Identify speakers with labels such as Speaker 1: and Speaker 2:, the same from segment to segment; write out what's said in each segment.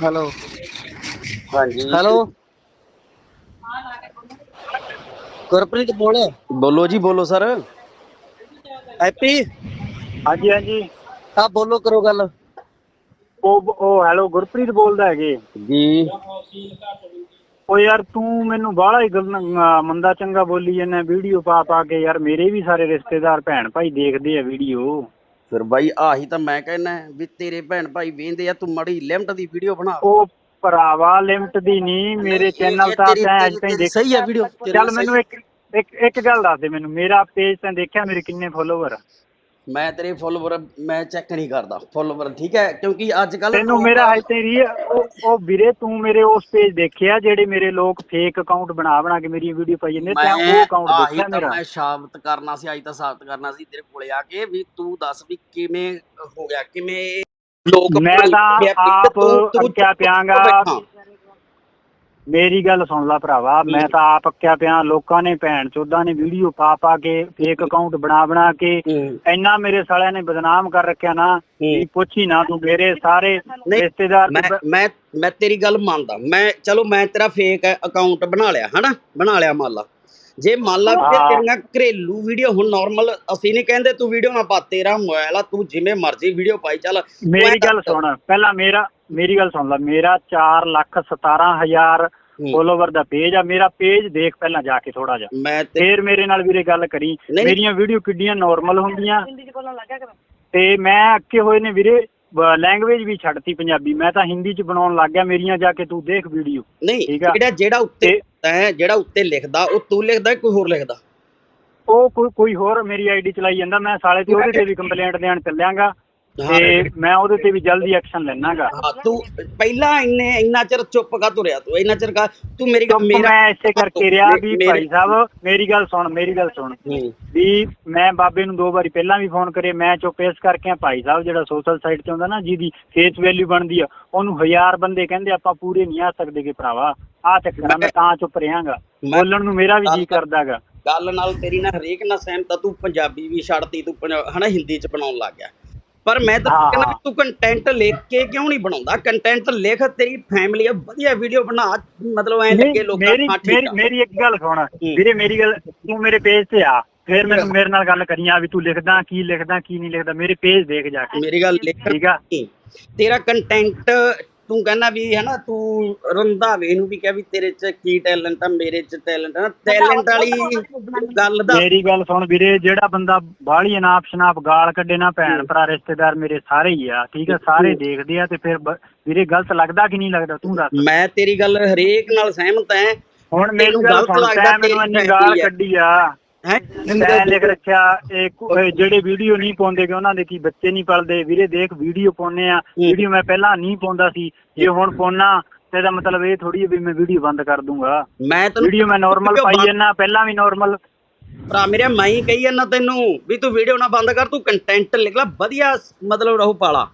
Speaker 1: Hello.
Speaker 2: ਹਾਂਜੀ।
Speaker 1: Hello. Gurpreet ਬੋਲ।
Speaker 2: ਬੋਲੋ ਜੀ ਬੋਲੋ ਸਰ।
Speaker 1: ਹੈਪੀ।
Speaker 3: ਹਾਂਜੀ ਹਾਂਜੀ।
Speaker 1: ਆ ਬੋਲੋ ਕਰੋ ਗੱਲ।
Speaker 3: ਉਹ ਉਹ ਹੈਲੋ ਗੁਰਪ੍ਰੀਤ ਬੋਲਦਾ ਹੈਗੇ।
Speaker 2: ਜੀ।
Speaker 3: ਉਹ ਯਾਰ ਤੂੰ ਮੈਨੂੰ ਬਾਹਲਾ ਹੀ ਗੱਲ ਮੰਦਾ ਚੰਗਾ ਬੋਲੀ ਜਾਂਦਾ ਵੀਡੀਓ ਪਾ ਪਾ ਕੇ। ਯਾਰ ਮੇਰੇ ਵੀ ਸਾਰੇ ਰਿਸ਼ਤੇਦਾਰ ਭੈਣ ਭਾਈ ਦੇਖਦੇ ਆ ਵੀਡੀਓ।
Speaker 2: ਫਿਰ ਬਾਈ ਆਹੀ ਤਾਂ ਮੈਂ ਕਹਿੰਦਾ ਵੀ ਤੇਰੇ ਭੈਣ ਭਾਈ ਵੇਂਦੇ ਆ ਤੂੰ ਮੜੀ ਲਿਮਟ ਦੀ ਵੀਡੀਓ ਬਣਾ
Speaker 3: ਉਹ ਭਰਾਵਾ ਲਿਮਟ ਦੀ ਨਹੀਂ ਮੇਰੇ ਚੈਨਲ ਤਾਂ ਤੈਂ ਅੱਜ ਤਾਈਂ ਦੇਖ
Speaker 2: ਸਹੀ ਆ ਵੀਡੀਓ
Speaker 3: ਚੱਲ ਮੈਨੂੰ ਇੱਕ ਇੱਕ ਇੱਕ ਗੱਲ ਦੱਸ ਦੇ ਮੈਨੂੰ ਮੇਰਾ ਪੇਜ ਤਾਂ ਦੇਖਿਆ ਮੇਰੇ ਕਿੰਨੇ ਫੋਲੋਵਰ
Speaker 2: ਮੈਂ ਤੇਰੇ ਫੋਲੋਵਰ ਮੈਂ ਚੈੱਕ ਨਹੀਂ ਕਰਦਾ ਫੋਲੋਵਰ ਠੀਕ ਹੈ? ਕਿਉਂਕਿ ਅੱਜ ਕੱਲ
Speaker 3: ਤੈਨੂੰ ਮੇਰਾ ਹਜੇ ਤੇ ਰੀ ਉਹ ਉਹ ਵੀਰੇ ਤੂੰ ਮੇਰੇ ਉਸ ਪੇਜ ਦੇਖਿਆ ਜਿਹੜੇ ਮੇਰੇ ਲੋਕ ਫੇਕ ਅਕਾਊਂਟ ਬਣਾ ਬਣਾ ਕੇ ਮੇਰੀ ਵੀਡੀਓ ਪਾਈ ਜਾਂਦੇ? ਤੈਂ ਉਹ ਅਕਾਊਂਟ ਦੇਖਿਆ ਮੇਰਾ।
Speaker 2: ਮੈਂ ਸਾਬਤ ਕਰਨਾ ਸੀ ਅੱਜ ਤਾਂ ਸਾਬਤ ਕਰਨਾ ਸੀ ਤੇਰੇ ਕੋਲੇ ਆ ਕੇ ਵੀ ਤੂੰ ਦੱਸ ਵੀ ਕਿਵੇਂ ਹੋ ਗਿਆ ਕਿਵੇਂ ਲੋਕ
Speaker 3: ਮੈਂ ਤਾਂ ਆਪ
Speaker 2: ਤੂੰ- ਚੁੱਪ
Speaker 3: ਪਿਆਂਗਾ। ਮੇਰੀ ਗੱਲ ਸੁਣ ਲੈ ਭਰਾਵਾ ਮੈਂ ਤਾਂ ਆਪ ਅੱਕਿਆ ਪਿਆ ਲੋਕਾਂ ਨੇ ਭੈਣ ਚੋਦਾਂ ਨੇ ਵੀਡੀਓ ਪਾ ਪਾ ਕੇ ਫੇਕ ਅਕਾਊਂਟ ਬਣਾ ਬਣਾ ਕੇ। ਇੰਨਾ ਮੇਰੇ ਸਾਲਿਆਂ ਨੇ ਬਦਨਾਮ ਕਰ ਰੱਖਿਆ ਨਾ
Speaker 2: ਹੂੰ।
Speaker 3: ਪੁੱਛੀ ਨਾ ਤੂੰ ਮੇਰੇ ਸਾਰੇ ਰਿਸ਼ਤੇਦਾਰ
Speaker 2: ਮੈਂ ਮੈਂ ਤੇਰੀ ਗੱਲ ਮੰਨਦਾ ਮੈਂ ਚਲੋ ਮੈਂ ਤੇਰਾ ਫੇਕ ਅਕਾਊਂਟ ਬਣਾ ਲਿਆ ਹਨਾ ਬਣਾ ਲਿਆ ਮੰਨ ਲਾ ਜੇ ਮੰਨ ਲਾ
Speaker 3: ਹਾਂ।
Speaker 2: ਤੇਰੀਆਂ ਘਰੇਲੂ ਵੀਡੀਓ ਹੁਣ ਨਾਰਮਲ ਅਸੀਂ ਨਹੀਂ ਕਹਿੰਦੇ ਤੂੰ ਵੀਡੀਓ ਨਾ ਪਾ ਤੇਰਾ ਮੋਬਾਈਲ ਆ ਤੂੰ ਜਿਵੇਂ ਮਰਜ਼ੀ ਵੀਡੀਓ ਪਾਈ ਚੱਲ
Speaker 3: ਮੇਰੀ ਗੱਲ ਸੁਣ ਪਹਿਲਾਂ ਮੇਰਾ ਮੇਰੀ ਗੱਲ ਸੁਣ ਲੈ ਮੇਰਾ 4 ਲੱਖ 17 ਹਜ਼ਾਰ
Speaker 2: ਹੂੰ।
Speaker 3: ਫੋਲੋਵਰ ਦਾ ਪੇਜ ਆ। ਮੇਰਾ ਪੇਜ ਦੇਖ ਪਹਿਲਾਂ ਜਾ ਕੇ ਥੋੜਾ ਜਿਹਾ।
Speaker 2: ਮੈਂ ਤੇ
Speaker 3: ਫੇਰ ਮੇਰੇ ਨਾਲ ਵੀਰੇ ਗੱਲ ਕਰੀ।
Speaker 2: ਨਹੀਂ।
Speaker 3: ਮੇਰੀਆਂ ਵੀਡੀਓ ਕਿੱਡੀਆਂ ਨਾਰਮਲ ਹੁੰਦੀਆਂ। ਤੇ ਮੈਂ ਅੱਕੇ ਹੋਏ ਨੇ ਵੀਰੇ ਲੈਂਗੁਏਜ ਵੀ ਛੱਡਤੀ ਪੰਜਾਬੀ। ਮੈਂ ਤਾਂ ਹਿੰਦੀ ਚ ਬਣਾਉਣ ਲੱਗ ਗਿਆ ਮੇਰੀਆਂ ਜਾ ਕੇ। ਤੂੰ ਦੇਖ ਵੀਡੀਓ
Speaker 2: ਨਹੀਂ
Speaker 3: ਠੀਕ ਆ।
Speaker 2: ਜਿਹੜਾ ਜਿਹੜਾ ਉੱਤੇ
Speaker 3: ਤੇ-
Speaker 2: ਤੈਂ ਜਿਹੜਾ ਉੱਤੇ ਲਿਖਦਾ ਉਹ ਤੂੰ ਲਿਖਦਾ ਕਿ ਕੋਈ ਹੋਰ ਲਿਖਦਾ?
Speaker 3: ਉਹ ਕੋਈ ਕੋਈ ਹੋਰ ਮੇਰੀ ਆਈਡੀ ਚਲਾਈ ਜਾਂਦਾ। ਮੈਂ ਸਾਲੇ ਤੇ ਉਹਦੇ ਤੇ ਵੀ ਕੰਪਲੇਂਟ ਦੇਣ ਚੱਲਿਆਂਗਾ। ਤੇ ਮੈਂ ਉਹਦੇ ਤੇ ਵੀ ਜਲਦੀ ਐਕਸ਼ਨ ਲੈਣਾਗਾ।
Speaker 2: ਹਾਂ ਤੂੰ ਪਹਿਲਾਂ ਇੰਨੇ ਇੰਨਾ ਚਿਰ ਚੁੱਪ ਕਾ ਤੁਰਿਆ ਤੂੰ? ਇੰਨਾ ਚਿਰ ਕਾ ਤੂੰ ਮੇਰੀ ਗੱਲ
Speaker 3: ਚੁੱਪ ਮੈਂ ਇਸੇ ਕਰਕੇ ਰਿਹਾ ਵੀ
Speaker 2: ਮੇਰੇ-
Speaker 3: ਭਾਈ ਸਾਹਿਬ ਮੇਰੀ ਗੱਲ ਸੁਣ ਮੇਰੀ ਗੱਲ ਸੁਣ। ਵੀ ਮੈਂ ਬਾਬੇ ਨੂੰ ਦੋ ਵਾਰੀ ਪਹਿਲਾਂ ਵੀ ਫੋਨ ਕਰੇ ਮੈਂ ਚੁੱਪ ਇਸ ਕਰਕੇ ਆ ਭਾਈ ਸਾਹਿਬ ਜਿਹੜਾ ਸੋਸ਼ਲ ਸਾਈਟ ਤੇ ਹੁੰਦਾ ਨਾ ਜਿਹਦੀ ਫੇਸ ਵੈਲਿਊ ਬਣਦੀ ਆ ਉਹਨੂੰ ਹਜ਼ਾਰ ਬੰਦੇ ਕਹਿੰਦੇ ਆਪਾਂ ਪੂਰੇ ਨਹੀਂ ਆ ਸਕਦੇ ਕਿ ਭਰਾਵਾ। ਆ ਚੱਕਰ ਮੈਂ ਤਾਂ ਚੁੱਪ ਰਹਾਂਗਾ। ਬੋਲਣ ਨੂੰ ਮੇਰਾ ਵੀ ਜੀ ਕਰਦਾਗਾ।
Speaker 2: ਗੱਲ ਨਾਲ ਤੇਰੀ ਨਾਲ ਹਰੇਕ ਨਾਲ ਸਹਿਮਤ ਤੂੰ ਪੰਜਾਬੀ ਵੀ ਛੱਡਤੀ ਤੂੰ ਹਨਾ ਹਿੰਦੀ ਚ ਬਣਾਉਣ ਲੱਗ ਗਿਆ। ਪਰ ਮੈਂ ਤਾਂ ਕਹਿੰਦਾ ਤੂੰ ਕੰਟੈਂਟ ਲਿਖ ਕੇ ਕਿਉਂ ਨਹੀਂ ਬਣਾਉਂਦਾ? ਕੰਟੈਂਟ ਲਿਖ ਤੇਰੀ ਫੈਮਿਲੀ ਆ ਵਧੀਆ ਵੀਡੀਓ ਬਣਾ ਮਤਲਬ ਐ ਲੱਗੇ ਲੋਕਾਂ
Speaker 3: ਮੇਰੀ
Speaker 2: ਨੂੰ
Speaker 3: ਮੇਰੀ
Speaker 2: ਆ।
Speaker 3: ਮੇਰੀ ਇੱਕ ਗੱਲ ਸੁਣ ਵੀਰੇ ਮੇਰੀ ਗੱਲ ਤੂੰ ਮੇਰੇ ਪੇਜ ਤੇ ਆ ਫਿਰ ਮੈਨੂੰ ਮੇਰੇ ਨਾਲ ਗੱਲ ਕਰੀਆਂ ਵੀ ਤੂੰ ਲਿਖਦਾ ਕੀ ਲਿਖਦਾ ਕੀ ਨਹੀਂ ਲਿਖਦਾ ਮੇਰੇ ਪੇਜ ਦੇਖ ਜਾ ਕੇ।
Speaker 2: ਮੇਰੀ ਗੱਲ ਲਿਖ।
Speaker 3: ਠੀਕ ਆ।
Speaker 2: ਤੇਰਾ ਕੰਟੈਂਟ ਤੂੰ ਕਹਿੰਦਾ ਵੀ ਹਨਾ ਤੂੰ ਰੰਧਾਵੇ ਨੂੰ ਵੀ ਕਿਹਾ ਵੀ ਤੇਰੇ ਚ ਕੀ ਟੈਲੈਂਟ ਆ ਮੇਰੇ ਚ ਟੈਲੈਂਟ ਆ। ਟੈਲੈਂਟ ਵਾਲੀ ਗੱਲ ਦਾ
Speaker 3: ਮੇਰੀ ਗੱਲ ਸੁਣ ਵੀਰੇ ਜਿਹੜਾ ਬੰਦਾ ਬਾਹਲੀ ਅਨਾਪ ਸ਼ਨਾਪ ਗਾਲ ਕੱਢੇ ਨਾ ਭੈਣ ਭਰਾ ਰਿਸ਼ਤੇਦਾਰ ਮੇਰੇ ਸਾਰੇ ਹੀ ਆ ਠੀਕ ਆ ਸਾਰੇ ਦੇਖਦੇ ਆ ਤੇ ਫਿਰ ਬ- ਵੀਰੇ ਗਲਤ ਲੱਗਦਾ ਕਿ ਨਹੀਂ ਲੱਗਦਾ ਤੂੰ ਦੱਸ।
Speaker 2: ਮੈਂ ਤੇਰੀ ਗੱਲ ਹਰੇਕ ਨਾਲ ਸਹਿਮਤ ਐ।
Speaker 3: ਹੁਣ
Speaker 2: ਤੈਨੂੰ
Speaker 3: ਗੱਲ
Speaker 2: ਗਲਤ
Speaker 3: ਸੁਣ
Speaker 2: ਲੱਗਦਾ
Speaker 3: ਤੈਂ ਮੈਨੂੰ
Speaker 2: ਤੇਰੀ
Speaker 3: ਇੰਨੀ ਗਾਲ
Speaker 2: ਆ।
Speaker 3: ਕੱਢੀ ਆ।
Speaker 2: ਹੈ?
Speaker 3: ਲਿਖ ਰੱਖਿਆ ਇਹ ਜਿਹੜੇ ਵੀਡੀਓ ਨਹੀਂ ਪਾਉਂਦੇ ਕਿ ਉਹਨਾਂ ਦੇ ਕੀ ਬੱਚੇ ਨਹੀਂ ਪਲਦੇ ਵੀਰੇ ਦੇਖ ਵੀਡੀਓ ਪਾਉਨੇ ਆ। ਵੀਡੀਓ ਮੈਂ ਪਹਿਲਾਂ ਨਹੀਂ ਪਾਉਂਦਾ ਸੀ। ਜੇ ਹੁਣ ਪਾਉਣਾ ਤੇ ਇਹਦਾ ਮਤਲਬ ਇਹ ਥੋੜੀ ਵੀ ਮੈਂ ਵੀਡੀਓ ਬੰਦ ਕਰ ਦੂੰਗਾ।
Speaker 2: ਮੈਂ ਤੈਨੂੰ
Speaker 3: ਵੀਡੀਓ ਮੈਂ ਨਾਰਮਲ ਪਾਈ
Speaker 2: ਬੰਦ-
Speaker 3: ਜਾਂਦਾ ਪਹਿਲਾਂ ਵੀ ਨਾਰਮਲ
Speaker 2: ਭਰਾ ਮੇਰੇ ਮੈਂ ਹੀ ਕਹੀ ਜਾਂਦਾ ਤੈਨੂੰ ਵੀ ਤੂੰ ਵੀਡੀਓ ਨਾ ਬੰਦ ਕਰ ਤੂੰ ਕੰਟੈਂਟ ਲਿਖ ਲੈ ਵਧੀਆ ਮਤਲਬ ਰਹੂ ਪਾਲਾ।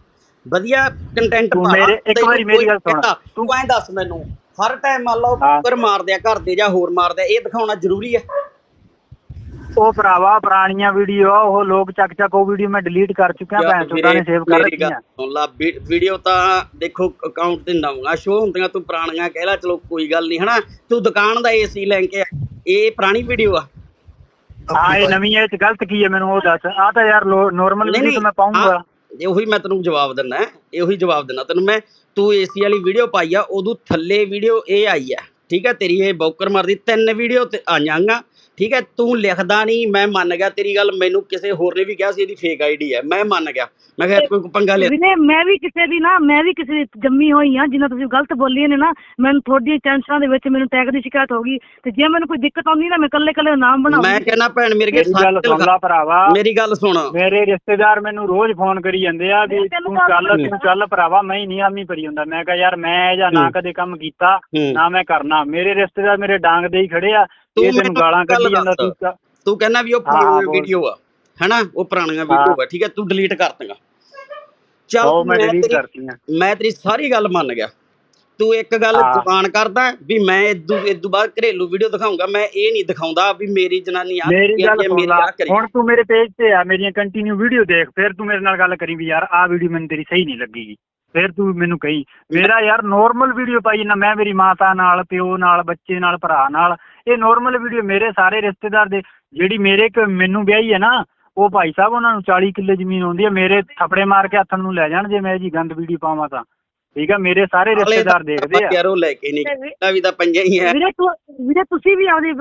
Speaker 2: ਵਧੀਆ ਕੰਟੈਂਟ ਪਾਲਾ
Speaker 3: ਮੇਰੇ- ਇੱਕ ਵਾਰੀ ਮੇਰੀ ਗੱਲ ਸੁਣ।
Speaker 2: ਤੂੰ ਐਂ ਦੱਸ ਮੈਨੂੰ ਹਰ ਟਾਈਮ ਮੰਨ ਲਓ
Speaker 3: ਹਾਂ।
Speaker 2: ਕੁੱਕਰ ਮਾਰਦੇ ਆ ਘਰ ਦੇ ਜਾਂ ਹੋਰ ਮਾਰਦੇ ਆ ਇਹ ਦਿਖਾਉਣਾ ਜ਼ਰੂਰੀ ਹੈ।
Speaker 3: ਉਹ ਭਰਾਵਾ ਪੁਰਾਣੀਆਂ ਵੀਡੀਓ ਉਹ ਲੋਕ ਚੱਕ ਚੱਕ ਉਹ ਵੀਡੀਓ ਮੈਂ ਡਿਲੀਟ ਕਰ ਚੁੱਕਿਆ ਭੈਣ ਚੋਦਾਂ ਨੇ ਸੇਵ ਕਰ ਰੱਖੀਆਂ।
Speaker 2: ਸੁਣ ਲਾ ਵੀ- ਵੀਡੀਓ ਤਾਂ ਦੇਖੋ ਅਕਾਊਂਟ ਤੇ ਨਵਾਂ ਸ਼ੋ ਹੁੰਦੀਆਂ ਤੂੰ ਪੁਰਾਣੀਆਂ ਕਹਿ ਲੈ ਚਲੋ ਕੋਈ ਗੱਲ ਨਹੀਂ ਹਨਾ? ਤੂੰ ਦੁਕਾਨ ਦਾ ਏਸੀ ਲੈ ਕੇ ਆ। ਇਹ ਪੁਰਾਣੀ ਵੀਡੀਓ ਆ?
Speaker 3: ਹਾਂ ਇਹ ਨਵੀਂ ਇਹ ਚ ਗਲਤ ਕੀ ਹੈ ਮੈਨੂੰ ਉਹ ਦੱਸ? ਆ ਤਾਂ ਯਾਰ ਨਾਰਮਲ ਵੀਡੀਓ ਮੈਂ ਪਾਉਂਗਾ।
Speaker 2: ਇਹ ਉਹੀ ਮੈਂ ਤੈਨੂੰ ਜਵਾਬ ਦਿੰਦਾ ਇਹ ਉਹੀ ਜਵਾਬ ਦਿੰਦਾ ਤੈਨੂੰ ਮੈਂ ਤੂੰ ਏਸੀ ਵਾਲੀ ਵੀਡੀਓ ਪਾਈ ਆ ਉਦੋਂ ਥੱਲੇ ਵੀਡੀਓ ਇਹ ਆਈ ਆ ਠੀਕ ਹੈ ਤੇਰੀ ਇਹ ਬੌਕਰ ਮਾਰਦੀ ਤਿੰਨ ਵੀਡੀਓ ਤੇ ਆਈਆਂਗਾ ਠੀਕ ਹੈ ਤੂੰ ਲਿਖਦਾ ਨਹੀਂ ਮੈਂ ਮੰਨ ਗਿਆ ਤੇਰੀ ਗੱਲ ਮੈਨੂੰ ਕਿਸੇ ਹੋਰ ਨੇ ਵੀ ਕਿਹਾ ਸੀ ਇਹਦੀ ਫੇਕ ਆਈਡੀ ਹੈ ਮੈਂ ਮੰਨ ਗਿਆ ਮੈਂ ਕਿਹਾ ਕੋਈ ਪੰਗਾ ਲਿਆ
Speaker 4: ਵੀਰੇ ਮੈਂ ਵੀ ਕਿਸੇ ਦੀ ਨਾ ਮੈਂ ਵੀ ਕਿਸੇ ਦੀ ਜੰਮੀ ਹੋਈ ਆ ਜਿੰਨਾ ਤੁਸੀਂ ਗਲਤ ਬੋਲੀਏ ਨੇ ਨਾ ਮੈਨੂੰ ਤੁਹਾਡੀਆਂ ਟੈਨਸ਼ਨਾਂ ਦੇ ਵਿੱਚ ਮੈਨੂੰ ਟੈਗ ਦੀ ਸ਼ਿਕਾਇਤ ਹੋ ਗਈ ਤੇ ਜੇ ਮੈਨੂੰ ਕੋਈ ਦਿੱਕਤ ਆਉਂਦੀ ਨਾ ਮੈਂ ਕੱਲੇ ਕੱਲੇ ਨਾਮ
Speaker 2: ਮੈਂ
Speaker 4: ਬਣਾਉਂਗੀ
Speaker 2: ਕਹਿੰਦਾ ਭੈਣ ਮੇਰੇ
Speaker 3: ਮੇਰੀ ਗੱਲ ਸੁਣ ਲਾ ਭਰਾਵਾ
Speaker 2: ਮੇਰੀ ਗੱਲ ਸੁਣ
Speaker 3: ਮੇਰੇ ਰਿਸ਼ਤੇਦਾਰ ਮੈਨੂੰ ਰੋਜ਼ ਫੋਨ ਕਰੀ ਜਾਂਦੇ ਆ ਵੀ ਤੂੰ ਚੱਲ। ਤੂੰ ਚੱਲ ਭਰਾਵਾ ਮੈਂ ਹੀ ਨਹੀਂ ਆਮੀ ਭਰੀ ਹੁੰਦਾ ਮੈਂ ਕਿਹਾ ਯਾਰ ਮੈਂ ਜਾਂ ਨਾ। ਕਦੇ ਕੰਮ ਕੀਤਾ। ਨਾ ਮੈਂ ਕਰਨਾ ਮੇਰੇ ਰਿਸ਼ਤੇਦਾਰ ਮੇਰੇ ਡਾਂਗ ਦੇ ਹੀ ਖੜੇ ਆ
Speaker 2: ਤੂੰ ਮੈਨੂੰ
Speaker 3: ਗਾਲਾਂ ਕੱਢੀ ਜਾਂਦਾ। ਤੂੰ
Speaker 2: ਤੂੰ। ਕਹਿੰਦਾ ਵੀ ਉਹ
Speaker 3: ਬੋਲ।
Speaker 2: ਵੀਡੀਓ ਆ ਹੈਨਾ? ਉਹ ਪੁਰਾਣੀਆਂ ਵੀਡੀਓ ਆ ਠੀਕ ਹੈ ਤੂੰ ਡਿਲੀਟ ਕਰ ਦਿੰਗਾ ਚੱਲ
Speaker 3: ਮੈਂ ਡਿਲੀਟ ਕਰਤੀਆਂ।
Speaker 2: ਮੈਂ ਤੇਰੀ ਸਾਰੀ ਗੱਲ ਮੰਨ ਗਿਆ। ਤੂੰ ਇੱਕ ਗੱਲ। ਜ਼ਬਾਨ ਕਰਦਾ ਵੀ ਮੈਂ ਇਦੋਂ ਇਦੋਂ ਬਾਅਦ ਘਰੇਲੂ ਵੀਡੀਓ ਦਿਖਾਉਂਗਾ ਮੈਂ ਇਹ ਨਹੀਂ ਦਿਖਾਉਂਦਾ ਵੀ ਮੇਰੀ ਜਨਾਨੀ ਆ
Speaker 3: ਮੇਰੀ ਗੱਲ
Speaker 2: ਆ
Speaker 3: ਹੁਣ ਤੂੰ ਮੇਰੇ ਪੇਜ ਤੇ ਆ ਮੇਰੀਆਂ ਕੰਟੀਨਿਊ ਵੀਡੀਓ ਦੇਖ। ਫਿਰ ਤੂੰ ਮੇਰੇ ਨਾਲ ਗੱਲ ਕਰੀ ਵੀ ਯਾਰ ਆਹ ਵੀਡੀਓ ਮੈਨੂੰ ਤੇਰੀ ਸਹੀ ਨਹੀਂ ਲੱਗੀਗੀ। ਫਿਰ ਤੂੰ ਮੈਨੂੰ ਕਹੀ ਮੇਰਾ ਯਾਰ ਨੋਰਮਲ ਵੀਡੀਓ ਪਾਈ ਨਾ ਮੈਂ ਮੇਰੀ ਮਾਤਾ ਨਾਲ ਪਿਓ ਨਾਲ ਬੱਚੇ ਨਾਲ ਭਰਾ ਨਾਲ। ਇਹ ਨੋਰਮਲ ਵੀਡੀਓ ਮੇਰੇ ਸਾਰੇ ਰਿਸ਼ਤੇਦਾਰ ਦੇ ਜਿਹੜੀ ਮੇਰੇ ਮੈਨੂੰ ਵਿਆਹੀ ਹੈ ਨਾ ਉਹ ਭਾਈ ਸਾਹਿਬ ਉਹਨਾਂ ਨੂੰ 40 ਕਿੱਲੇ ਜ਼ਮੀਨ ਹੁੰਦੀ ਹੈ ਮੇਰੇ ਥੱਪੜੇ ਮਾਰ ਕੇ ਹੱਥਾਂ ਨੂੰ ਲੈ ਜਾਣ ਜੇ ਮੈਂ ਜੀ ਗੰਦ ਵੀਡੀਓ ਪਾਵਾਂ ਤਾਂ। ਠੀਕ ਆ ਮੇਰੇ ਸਾਰੇ ਰਿਸ਼ਤੇਦਾਰ ਦੇਖਦੇ ਆ।
Speaker 2: ਯਾਰ ਉਹ ਲੈ ਕੇ ਨਹੀਂ ਕੀਤਾ ਵੀ ਤਾਂ ਪੰਜਾਂ ਹੀ ਹੈ।
Speaker 4: ਵੀਰੇ ਤੂੰ ਵੀਰੇ ਤੁਸੀਂ ਵੀ ਆਪਦੇ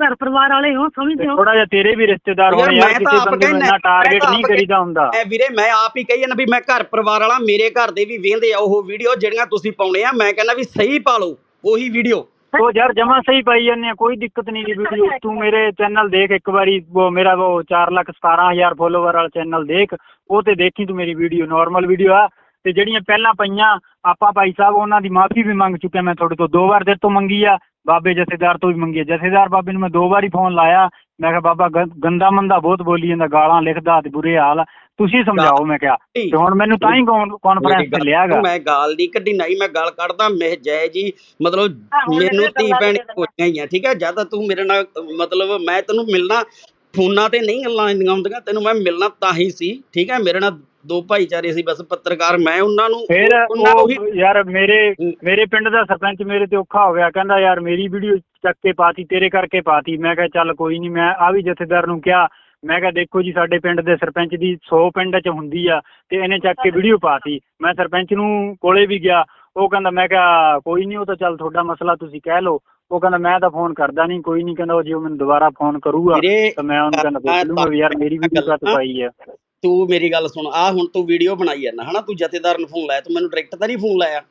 Speaker 4: ਘਰ ਪਰਿਵਾਰ ਵਾਲੇ ਹੋ ਸਮਝਦੇ ਹੋ?
Speaker 3: ਥੋੜਾ ਜਿਹਾ ਤੇਰੇ ਵੀ ਰਿਸ਼ਤੇਦਾਰ ਹੋਣੇ ਯਾਰ
Speaker 2: ਮੈਂ ਤਾਂ
Speaker 3: ਕਿਸੇ
Speaker 2: ਆਪ
Speaker 3: ਬੰਦੇ ਨੂੰ ਇੰਨਾ ਟਾਰਗੇਟ
Speaker 2: ਤਾਂ
Speaker 3: ਨਹੀਂ ਕਰੀਦਾ ਹੁੰਦਾ।
Speaker 2: ਐ ਵੀਰੇ ਮੈਂ ਆਪ ਹੀ ਕਹੀ ਜਾਂਦਾ ਵੀ ਮੈਂ ਘਰ ਪਰਿਵਾਰ ਵਾਲਾ ਮੇਰੇ ਘਰ ਦੇ ਵੀ ਵੇਂਦੇ ਆ ਉਹ ਵੀਡੀਓ ਜਿਹੜੀਆਂ ਤੁਸੀਂ ਪਾਉਣੇ ਆ ਮੈਂ ਕਹਿੰਦਾ ਵੀ ਸਹੀ ਪਾ ਲਓ ਉਹੀ ਵੀਡੀਓ
Speaker 3: ਉਹ ਯਾਰ ਜਮਾ ਸਹੀ ਪਾਈ ਜਾਂਦੇ ਆ ਕੋਈ ਦਿੱਕਤ ਨਹੀਂ ਦੀ ਵੀਡੀਓ। ਤੂੰ ਮੇਰੇ ਚੈਨਲ ਦੇਖ ਇੱਕ ਵਾਰੀ ਉਹ ਮੇਰਾ ਉਹ 4 ਲੱਖ 17000 ਫੋਲੋਵਰ ਵਾਲਾ ਚੈਨਲ ਦੇਖ ਉਹ ਤੇ ਦੇਖੀ ਤੂੰ ਮੇਰੀ ਵੀਡੀਓ ਨਾਰਮਲ ਵੀਡੀਓ ਆ। ਤੇ ਜਿਹੜੀਆਂ ਪਹਿਲਾਂ ਪਈਆਂ ਆਪਾਂ ਭਾਈ ਸਾਹਿਬ ਉਹਨਾਂ ਦੀ ਮਾਫੀ ਵੀ ਮੰਗ ਚੁੱਕਿਆ ਮੈਂ ਤੁਹਾਡੇ ਤੋਂ ਦੋ ਵਾਰ ਤੇਰੇ ਤੋਂ ਮੰਗੀ ਆ। ਬਾਬੇ ਜਥੇਦਾਰ ਤੋਂ ਵੀ ਮੰਗੀ ਜਥੇਦਾਰ ਬਾਬੇ ਨੂੰ ਮੈਂ ਦੋ ਵਾਰੀ ਫੋਨ ਲਾਇਆ। ਮੈਂ ਕਿਹਾ ਬਾਬਾ ਗੰ- ਗੰਦਾ ਮੰਦਾ ਬਹੁਤ ਬੋਲੀ ਜਾਂਦਾ ਗਾਲਾਂ ਲਿਖਦਾ ਤੇ ਬੁਰੇ ਹਾਲ ਆ। ਤੁਸੀਂ ਸਮਝਾਓ ਮੈਂ ਕਿਹਾ। ਤੇ ਹੁਣ ਮੈਨੂੰ ਤਾਂ ਹੀ ਕਾਨਫਰੰਸ ਤੇ
Speaker 2: ਗੱਲ
Speaker 3: ਲਿਆਗਾ
Speaker 2: ਮੈਂ ਗਾਲ ਨਹੀਂ ਕੱਢੀ ਨਹੀਂ ਮੈਂ ਗਾਲ ਕੱਢਦਾ। ਮੈਂ ਜੈ ਜੀ ਮਤਲਬ ਮੈਨੂੰ ਧੀ ਭੈਣ ਹੋਈਆਂ ਹੀ ਆ ਠੀਕ ਹੈ? ਜਦ ਤੂੰ ਮੇਰੇ ਨਾਲ ਮਤਲਬ ਮੈਂ ਤੈਨੂੰ ਮਿਲਣਾ ਫੋਨਾਂ ਤੇ ਨਹੀਂ ਗੱਲਾਂ ਇੰਨੀਆਂ ਹੁੰਦੀਆਂ ਤੈਨੂੰ ਮੈਂ ਮਿਲਣਾ ਤਾਂ ਹੀ ਸੀ ਠੀਕ ਹੈ? ਮੇਰੇ ਨਾਲ ਦੋ ਭਾਈਚਾਰੇ ਸੀ ਬਸ ਪੱਤਰਕਾਰ ਮੈਂ ਉਹਨਾਂ ਨੂੰ
Speaker 3: ਫਿਰ
Speaker 2: ਉਹਨਾਂ ਨੂੰ ਹੀ
Speaker 3: ਉਹ ਯਾਰ ਮੇਰੇ। ਮੇਰੇ ਪਿੰਡ ਦਾ ਸਰਪੰਚ ਮੇਰੇ ਤੇ ਔਖਾ ਹੋ ਗਿਆ ਕਹਿੰਦਾ ਯਾਰ ਮੇਰੀ ਵੀਡੀਓ ਚੱਕ ਕੇ ਪਾਤੀ ਤੇਰੇ ਕਰਕੇ ਪਾਤੀ। ਮੈਂ ਕਿਹਾ ਚੱਲ ਕੋਈ ਨਹੀਂ ਮੈਂ ਆ ਵੀ ਜਥੇਦਾਰ ਨੂੰ ਕਿਹਾ ਮੈਂ ਕਿਹਾ ਦੇਖੋ ਜੀ ਸਾਡੇ ਪਿੰਡ ਦੇ ਸਰਪੰਚ ਦੀ 100 ਪਿੰਡ 'ਚ ਹੁੰਦੀ ਆ ਤੇ ਇਹਨੇ ਚੱਕ ਕੇ ਵੀਡੀਓ ਪਾਤੀ। ਮੈਂ ਸਰਪੰਚ ਨੂੰ ਕੋਲੇ ਵੀ ਗਿਆ ਉਹ ਕਹਿੰਦਾ ਮੈਂ ਕਿਹਾ ਕੋਈ ਨਹੀਂ ਉਹ ਤਾਂ ਚੱਲ ਤੁਹਾਡਾ ਮਸਲਾ ਤੁਸੀਂ ਕਹਿ ਲਓ। ਉਹ ਕਹਿੰਦਾ ਮੈਂ ਤਾਂ ਫੋਨ ਕਰਦਾ ਨਹੀਂ ਕੋਈ ਨਹੀਂ ਕਹਿੰਦਾ ਉਹ ਜੇ ਉਹ ਮੈਨੂੰ ਦੁਬਾਰਾ ਫੋਨ ਕਰੂਗਾ ਤਾਂ ਮੈਂ ਉਹਨੂੰ ਕਹਿੰਦਾ ਪੁੱਛ ਲੂੰਗਾ ਵੀ ਯਾਰ ਮੇਰੀ ਵੀਡੀਓ ਕੱਟ ਪਾਈ ਆ।
Speaker 2: ਤੂੰ ਮੇਰੀ ਗੱਲ ਸੁਣ ਆ ਹੁਣ ਤੂੰ ਵੀਡੀਓ ਬਣਾਈ ਜਾਂਦਾ ਹਨਾ ਤੂੰ ਜਥੇਦਾਰ ਨੂੰ ਫੋਨ ਲਾਇਆ ਤੂੰ ਮੈਨੂੰ ਡਾਇਰੈਕਟ ਤਾਂ ਨਹੀਂ ਫੋਨ ਲਾਇਆ।